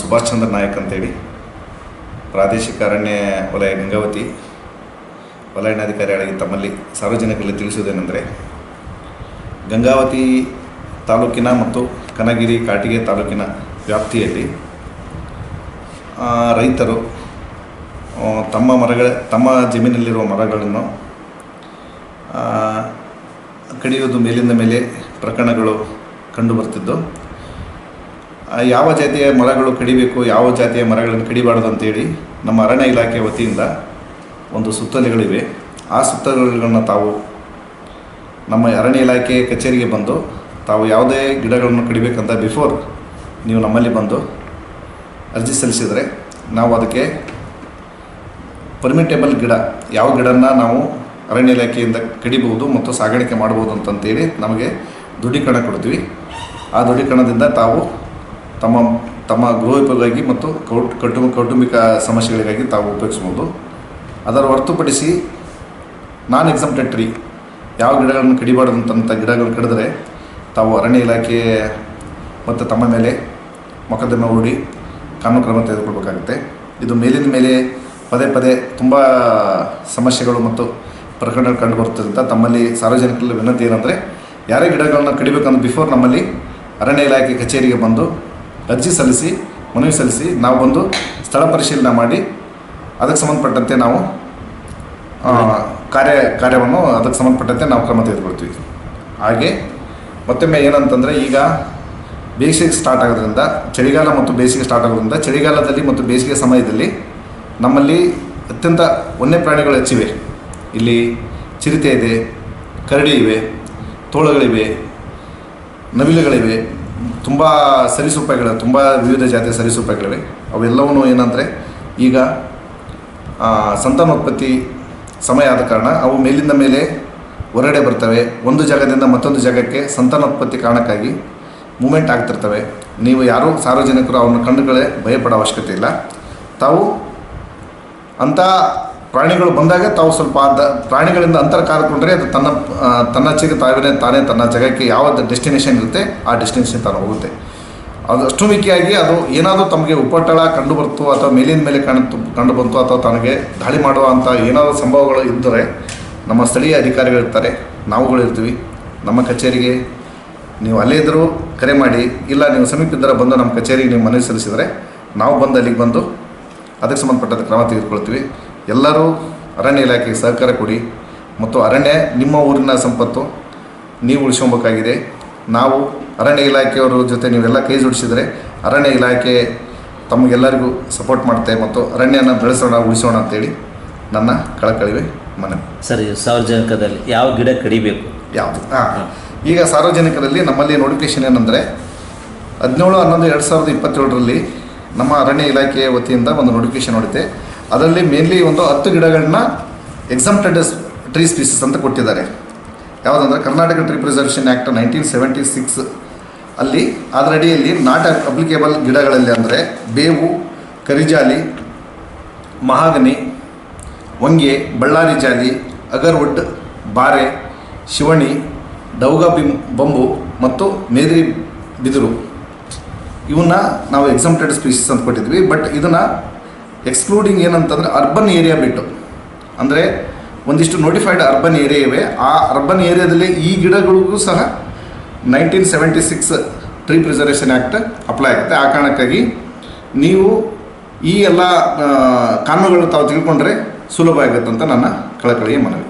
ಸುಭಾಷ್ ಚಂದ್ರ ನಾಯಕ್ ಅಂತೇಳಿ. ಪ್ರಾದೇಶಿಕ ಅರಣ್ಯ ವಲಯ ಗಂಗಾವತಿ. ವಲಯಾಣಾಧಿಕಾರಿಯಾಗಿ ತಮ್ಮಲ್ಲಿ ಸಾರ್ವಜನಿಕರಲ್ಲಿ ತಿಳಿಸುವುದೇನೆಂದರೆ, ಗಂಗಾವತಿ ತಾಲೂಕಿನ ಮತ್ತು ಕನಗಿರಿ ಕಾಟಿಗೆ ತಾಲೂಕಿನ ವ್ಯಾಪ್ತಿಯಲ್ಲಿ ರೈತರು ತಮ್ಮ ಮರಗಳ, ತಮ್ಮ ಜಮೀನಲ್ಲಿರುವ ಮರಗಳನ್ನು ಕಡಿಯುವುದು ಮೇಲಿಂದ ಮೇಲೆ ಪ್ರಕರಣಗಳು ಕಂಡುಬರ್ತಿದ್ದು ಯಾವ ಜಾತಿಯ ಮರಗಳು ಕಡಿಬೇಕು, ಯಾವ ಜಾತಿಯ ಮರಗಳನ್ನು ಕಡಿಬಾರ್ದು ಅಂತೇಳಿ ನಮ್ಮ ಅರಣ್ಯ ಇಲಾಖೆ ವತಿಯಿಂದ ಒಂದು ಸುತ್ತಲೆಗಳಿವೆ. ಆ ಸುತ್ತಲೆಗಳನ್ನು ತಾವು ನಮ್ಮ ಅರಣ್ಯ ಇಲಾಖೆ ಕಚೇರಿಗೆ ಬಂದು ತಾವು ಯಾವುದೇ ಗಿಡಗಳನ್ನು ಕಡಿಬೇಕಂತ ಬಿಫೋರ್ ನೀವು ನಮ್ಮಲ್ಲಿ ಬಂದು ಅರ್ಜಿ ಸಲ್ಲಿಸಿದರೆ ನಾವು ಅದಕ್ಕೆ ಪರ್ಮಿಟೇಬಲ್ ಗಿಡ, ಯಾವ ಗಿಡನ ನಾವು ಅರಣ್ಯ ಇಲಾಖೆಯಿಂದ ಕಡಿಬಹುದು ಮತ್ತು ಸಾಗಾಣಿಕೆ ಮಾಡ್ಬೋದು ಅಂತಂತೇಳಿ ನಮಗೆ ದೃಢೀಕರಣ ಕೊಡ್ತೀವಿ. ಆ ದೃಢೀಕರಣದಿಂದ ತಾವು ತಮ್ಮ ತಮ್ಮ ಗೃಹೋಪಯೋಗವಾಗಿ ಮತ್ತು ಕೌಟ್, ಕೌಟುಂಬ, ಕೌಟುಂಬಿಕ ಸಮಸ್ಯೆಗಳಿಗಾಗಿ ತಾವು ಉಪಯೋಗಿಸ್ಬೋದು. ಅದರ ಹೊರತುಪಡಿಸಿ ನಾನ್ ಎಕ್ಸಮ್ಟೆಡ್ ಟ್ರೀ ಯಾವ ಗಿಡಗಳನ್ನು ಕಡಿಬಾರ್ದಂಥ ಗಿಡಗಳನ್ನು ಕಡಿದ್ರೆ ತಾವು ಅರಣ್ಯ ಇಲಾಖೆ ಮತ್ತು ತಮ್ಮ ಮೇಲೆ ಮೊಕದ್ದಮೆ ಹೂಡಿ ಕಾನೂನು ಕ್ರಮ ತೆಗೆದುಕೊಳ್ಬೇಕಾಗುತ್ತೆ. ಇದು ಮೇಲಿನ ಮೇಲೆ ಪದೇ ಪದೇ ತುಂಬ ಸಮಸ್ಯೆಗಳು ಮತ್ತು ಪ್ರಕರಣಗಳು ಕಂಡು ಬರುತ್ತದಂತ ತಮ್ಮಲ್ಲಿ ಸಾರ್ವಜನಿಕರಲ್ಲಿ ವಿನಂತಿ ಏನಂದರೆ, ಯಾರೇ ಗಿಡಗಳನ್ನ ಕಡಿಬೇಕಂದ್ರೆ ಬಿಫೋರ್ ನಮ್ಮಲ್ಲಿ ಅರಣ್ಯ ಇಲಾಖೆ ಕಚೇರಿಗೆ ಬಂದು ಅರ್ಜಿ ಸಲ್ಲಿಸಿ, ಮನವಿ ಸಲ್ಲಿಸಿ ನಾವು ಬಂದು ಸ್ಥಳ ಪರಿಶೀಲನೆ ಮಾಡಿ ಅದಕ್ಕೆ ಸಂಬಂಧಪಟ್ಟಂತೆ ನಾವು ಕಾರ್ಯ, ಕಾರ್ಯವನ್ನು ಅದಕ್ಕೆ ಸಂಬಂಧಪಟ್ಟಂತೆ ನಾವು ಕ್ರಮ ತೆಗೆದುಕೊಳ್ತೀವಿ. ಹಾಗೆ ಮತ್ತೊಮ್ಮೆ ಏನಂತಂದರೆ ಈಗ ಬೇಸಿಗೆ ಸ್ಟಾರ್ಟ್ ಆಗೋದ್ರಿಂದ, ಚಳಿಗಾಲ ಮತ್ತು ಬೇಸಿಗೆ ಸ್ಟಾರ್ಟ್ ಆಗೋದ್ರಿಂದ, ಚಳಿಗಾಲದಲ್ಲಿ ಮತ್ತು ಬೇಸಿಗೆ ಸಮಯದಲ್ಲಿ ನಮ್ಮಲ್ಲಿ ಅತ್ಯಂತ ವನ್ಯ ಪ್ರಾಣಿಗಳು ಹೆಚ್ಚಿವೆ. ಇಲ್ಲಿ ಚಿರತೆ ಇದೆ, ಕರಡಿ ಇವೆ, ತೋಳಗಳಿವೆ, ನವಿಲುಗಳಿವೆ ತುಂಬ ಸರಿಸುಪಾಯಿಗಳ ತುಂಬ ವಿವಿಧ ಜಾತಿಯ ಸರೀಸೃಪಗಳಿವೆ. ಅವೆಲ್ಲವೂ ಏನಂದರೆ, ಈಗ ಸಂತಾನೋತ್ಪತ್ತಿ ಸಮಯ ಆದ ಕಾರಣ ಅವು ಮೇಲಿಂದ ಮೇಲೆ ಹೊರಗಡೆ ಬರ್ತವೆ. ಒಂದು ಜಾಗದಿಂದ ಮತ್ತೊಂದು ಜಾಗಕ್ಕೆ ಸಂತಾನೋತ್ಪತ್ತಿ ಕಾರಣಕ್ಕಾಗಿ ಮೂಮೆಂಟ್ ಆಗ್ತಿರ್ತವೆ. ನೀವು ಯಾರೂ ಸಾರ್ವಜನಿಕರು ಅವನ್ನ ಕಣ್ಣುಗಳೇ ಭಯಪಡೋ ಅವಶ್ಯಕತೆ ಇಲ್ಲ. ತಾವು ಅಂಥ ಪ್ರಾಣಿಗಳು ಬಂದಾಗ ತಾವು ಸ್ವಲ್ಪ ಅದ, ಪ್ರಾಣಿಗಳಿಂದ ಅಂತರ ಕಾರ್ಕೊಂಡ್ರೆ ಅದು ತನ್ನ ತನ್ನ ಚಿಗ ತಾವೇ ತಾನೇ ತನ್ನ ಜಾಗಕ್ಕೆ ಯಾವ ಡೆಸ್ಟಿನೇಷನ್ ಇರುತ್ತೆ, ಆ ಡೆಸ್ಟಿನೇಷನ್ ತಾನು ಹೋಗುತ್ತೆ. ಅದು ಅಷ್ಟು ಮಿಕ್ಕಿಯಾಗಿ ಅದು ಏನಾದರೂ ತಮಗೆ ಉಪಟಳ ಕಂಡು ಬರ್ತು ಅಥವಾ ಮೇಲಿನ ಮೇಲೆ ಕಾಣುತ್ತು ಕಂಡು ಬಂತು ಅಥವಾ ತನಗೆ ದಾಳಿ ಮಾಡುವಂಥ ಏನಾದರೂ ಸಂಭವಗಳು ಇದ್ದರೆ ನಮ್ಮ ಸ್ಥಳೀಯ ಅಧಿಕಾರಿಗಳಿರ್ತಾರೆ ನಾವುಗಳು ಇರ್ತೀವಿ. ನಮ್ಮ ಕಚೇರಿಗೆ ನೀವು ಅಲ್ಲೇ ಇದ್ದರೂ ಕರೆ ಮಾಡಿ, ಇಲ್ಲ ನೀವು ಸಮೀಪ ಇದ್ದರೆ ಬಂದು ನಮ್ಮ ಕಚೇರಿಗೆ ನೀವು ಮನವಿ ಸಲ್ಲಿಸಿದರೆ ನಾವು ಬಂದು ಅಲ್ಲಿಗೆ ಬಂದು ಅದಕ್ಕೆ ಸಂಬಂಧಪಟ್ಟಂಥ ಕ್ರಮ ತೆಗೆದುಕೊಳ್ತೀವಿ. ಎಲ್ಲರೂ ಅರಣ್ಯ ಇಲಾಖೆಗೆ ಸಹಕಾರ ಕೊಡಿ. ಮತ್ತು ಅರಣ್ಯ ನಿಮ್ಮ ಊರಿನ ಸಂಪತ್ತು ನೀವು ಉಳಿಸ್ಕೊಬೇಕಾಗಿದೆ. ನಾವು ಅರಣ್ಯ ಇಲಾಖೆಯವರ ಜೊತೆ ನೀವೆಲ್ಲ ಕೈ ಜೋಡಿಸಿದರೆ ಅರಣ್ಯ ಇಲಾಖೆ ತಮಗೆಲ್ಲರಿಗೂ ಸಪೋರ್ಟ್ ಮಾಡುತ್ತೆ ಮತ್ತು ಅರಣ್ಯನ ಬೆಳೆಸೋಣ ಉಳಿಸೋಣ ಅಂತೇಳಿ ನನ್ನ ಕಳಕಳಿವೆ ಮನವಿ. ಸರಿ ಸಾರ್ವಜನಿಕದಲ್ಲಿ ಯಾವ ಗಿಡ ಕಡಿಬೇಕು? ಯಾವುದು? ಹಾಂ. ಈಗ ಸಾರ್ವಜನಿಕರಲ್ಲಿ ನಮ್ಮಲ್ಲಿ ನೋಟಿಫಿಕೇಶನ್ ಏನಂದರೆ ಹದಿನೇಳು ಹನ್ನೊಂದು ಎರಡು ಸಾವಿರದ ಇಪ್ಪತ್ತೇಳರಲ್ಲಿ ನಮ್ಮ ಅರಣ್ಯ ಇಲಾಖೆಯ ವತಿಯಿಂದ ಒಂದು ನೋಟಿಫಿಕೇಶನ್ ಹೊಡಿತೆ ಅದರಲ್ಲಿ ಮೇನ್ಲಿ ಒಂದು ಹತ್ತು ಗಿಡಗಳನ್ನ ಎಕ್ಸಮ್ಟೆಡ್ ಟ್ರೀ ಸ್ಪೀಸಸ್ ಅಂತ ಕೊಟ್ಟಿದ್ದಾರೆ. ಯಾವುದಂದ್ರೆ Karnataka tree preservation act nineteen seventy six ಅಲ್ಲಿ ಅದರ ಅಡಿಯಲ್ಲಿ ನಾಟ್ ಅಪ್ಲಿಕೇಬಲ್ ಗಿಡಗಳಲ್ಲಿ ಅಂದರೆ ಬೇವು, ಕರಿಜಾಲಿ, ಮಹಾಗನಿ ಒಂಗೆ ಬಳ್ಳಾರಿ ಜಾಲಿ, ಅಗರ್ವುಡ್, ಬಾರೆ, ಶಿವಣಿ, ಡೌಗ ಬಿಂ ಬಂಬು ಮತ್ತು ಮೇದ್ರಿ ಬಿದಿರು. ಇವನ್ನ ನಾವು ಎಕ್ಸಮ್ಟೆಡ್ ಸ್ಪೀಸಸ್ ಅಂತ ಕೊಟ್ಟಿದ್ವಿ ಬಟ್ ಇದನ್ನು ಎಕ್ಸ್ಕ್ಲೂಡಿಂಗ್ ಏನಂತಂದರೆ ಅರ್ಬನ್ ಏರಿಯಾ ಬಿಟ್ಟು. ಅಂದರೆ ಒಂದಿಷ್ಟು ನೋಟಿಫೈಡ್ ಅರ್ಬನ್ ಏರಿಯಾ ಇವೆ. ಆ ಅರ್ಬನ್ ಏರಿಯಾದಲ್ಲಿ ಈ ಗಿಡಗಳಿಗೂ ಸಹ nineteen seventy six tree preservation act apply ಆಗುತ್ತೆ. ಆ ಕಾರಣಕ್ಕಾಗಿ ನೀವು ಈ ಎಲ್ಲ ಕಾನೂನುಗಳನ್ನು ಕಾನೂನುಗಳು ತಾವು ತಿಳ್ಕೊಂಡ್ರೆ ಸುಲಭ ಆಗುತ್ತೆ ಅಂತ ನನ್ನ ಕಳಕಳಿಯ ಮನವಿ.